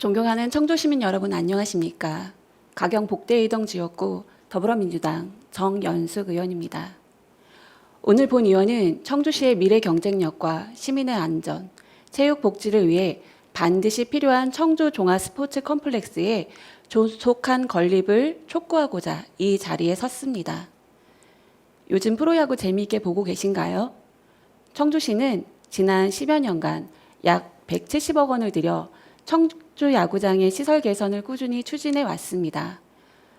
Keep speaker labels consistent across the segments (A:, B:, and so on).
A: 존경하는 청주 시민 여러분 안녕하십니까? 가경 복대이동 지역구 더불어민주당 정연숙 의원입니다. 오늘 본 의원은 청주시의 미래 경쟁력과 시민의 안전, 체육 복지를 위해 반드시 필요한 청주 종합 스포츠 컴플렉스의 조속한 건립을 촉구하고자 이 자리에 섰습니다. 요즘 프로야구 재미있게 보고 계신가요? 청주시는 지난 10여 년간 약 170억 원을 들여 청주 야구장의 시설 개선을 꾸준히 추진해 왔습니다.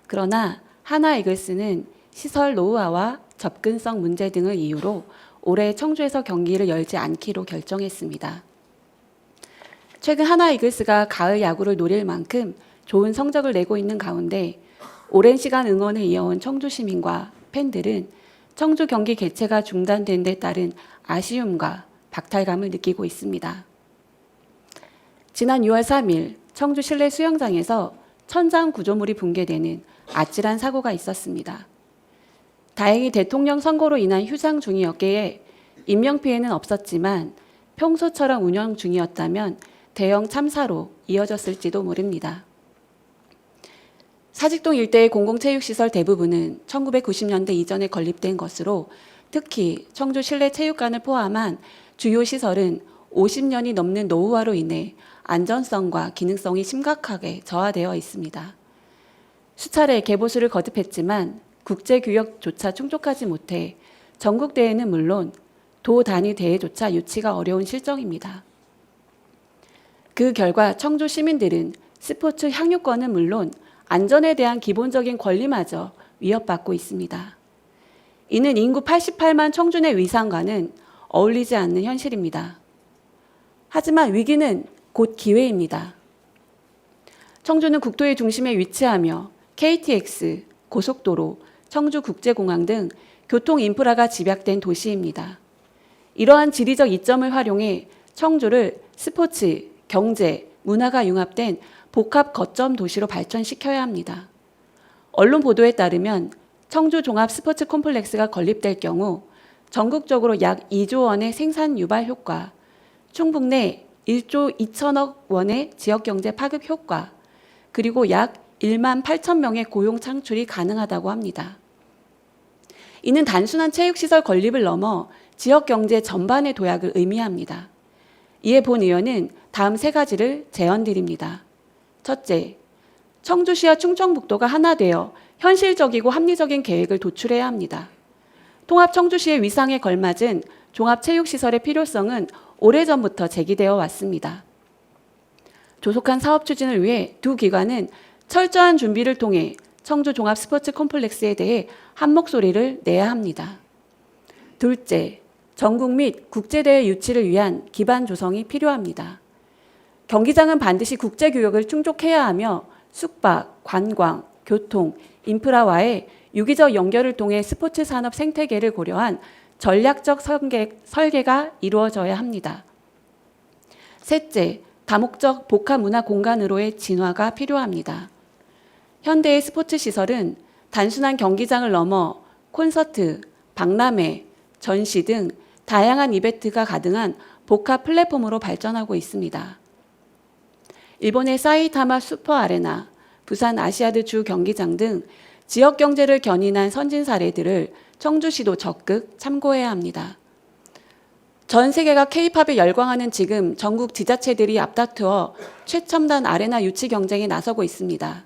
A: 그러나 하나 이글스는 시설 노후화와 접근성 문제 등을 이유로 올해 청주에서 경기를 열지 않기로 결정했습니다. 최근 하나 이글스가 가을 야구를 노릴 만큼 좋은 성적을 내고 있는 가운데 오랜 시간 응원을 이어온 청주 시민과 팬들은 청주 경기 개최가 중단된 데 따른 아쉬움과 박탈감을 느끼고 있습니다. 지난 6월 3일 청주 실내 수영장에서 천장 구조물이 붕괴되는 아찔한 사고가 있었습니다. 다행히 대통령 선거로 인한 휴장 중이었기에 인명피해는 없었지만 평소처럼 운영 중이었다면 대형 참사로 이어졌을지도 모릅니다. 사직동 일대의 공공체육시설 대부분은 1990년대 이전에 건립된 것으로 특히 청주 실내 체육관을 포함한 주요 시설은 50년이 넘는 노후화로 인해 안전성과 기능성이 심각하게 저하되어 있습니다. 수차례 개보수를 거듭했지만 국제 규격조차 충족하지 못해 전국 대회는 물론 도 단위 대회조차 유치가 어려운 실정입니다. 그 결과 청주 시민들은 스포츠 향유권은 물론 안전에 대한 기본적인 권리마저 위협받고 있습니다. 이는 인구 88만 청주 내 위상과는 어울리지 않는 현실입니다. 하지만 위기는 곧 기회입니다. 청주는 국토의 중심에 위치하며 KTX, 고속도로, 청주국제공항 등 교통 인프라가 집약된 도시입니다. 이러한 지리적 이점을 활용해 청주를 스포츠, 경제, 문화가 융합된 복합 거점 도시로 발전시켜야 합니다. 언론 보도에 따르면 청주 종합 스포츠 콤플렉스가 건립될 경우 전국적으로 약 2조 원의 생산 유발 효과, 충북 내 1조 2천억 원의 지역 경제 파급 효과, 그리고 약 1만 8천 명의 고용 창출이 가능하다고 합니다. 이는 단순한 체육시설 건립을 넘어 지역 경제 전반의 도약을 의미합니다. 이에 본 의원은 다음 세 가지를 제언드립니다. 첫째, 청주시와 충청북도가 하나 되어 현실적이고 합리적인 계획을 도출해야 합니다. 통합 청주시의 위상에 걸맞은 종합체육시설의 필요성은 오래전부터 제기되어 왔습니다. 조속한 사업 추진을 위해 두 기관은 철저한 준비를 통해 청주 종합 스포츠 콤플렉스에 대해 한 목소리를 내야 합니다. 둘째, 전국 및 국제대회 유치를 위한 기반 조성이 필요합니다. 경기장은 반드시 국제 규격을 충족해야 하며 숙박, 관광, 교통, 인프라와의 유기적 연결을 통해 스포츠 산업 생태계를 고려한 전략적 설계, 설계 가 이루어져야 합니다. 셋째, 다목적 복합 문화 공간으로의 진화가 필요합니다. 현대의 스포츠 시설은 단순한 경기장을 넘어 콘서트, 박람회, 전시 등 다양한 이벤트가 가능한 복합 플랫폼으로 발전하고 있습니다. 일본의 사이타마 슈퍼 아레나, 부산 아시아드 주 경기장 등 지역 경제를 견인한 선진 사례들을 청주시도 적극 참고해야 합니다. 전 세계가 케이팝에 열광하는 지금 전국 지자체들이 앞다투어 최첨단 아레나 유치 경쟁에 나서고 있습니다.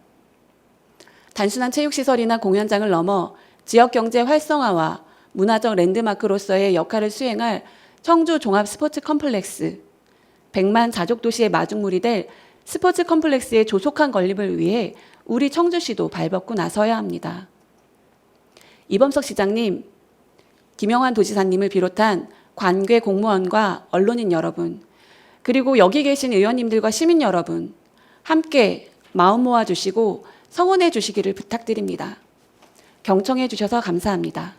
A: 단순한 체육시설이나 공연장을 넘어 지역 경제 활성화와 문화적 랜드마크로서의 역할을 수행할 청주 종합 스포츠 컴플렉스, 100만 자족 도시의 마중물이 될 스포츠 컴플렉스의 조속한 건립을 위해 우리 청주시도 발벗고 나서야 합니다. 이범석 시장님, 김영환 도지사님을 비롯한 관계 공무원과 언론인 여러분, 그리고 여기 계신 의원님들과 시민 여러분, 함께 마음 모아 주시고 성원해 주시기를 부탁드립니다. 경청해 주셔서 감사합니다.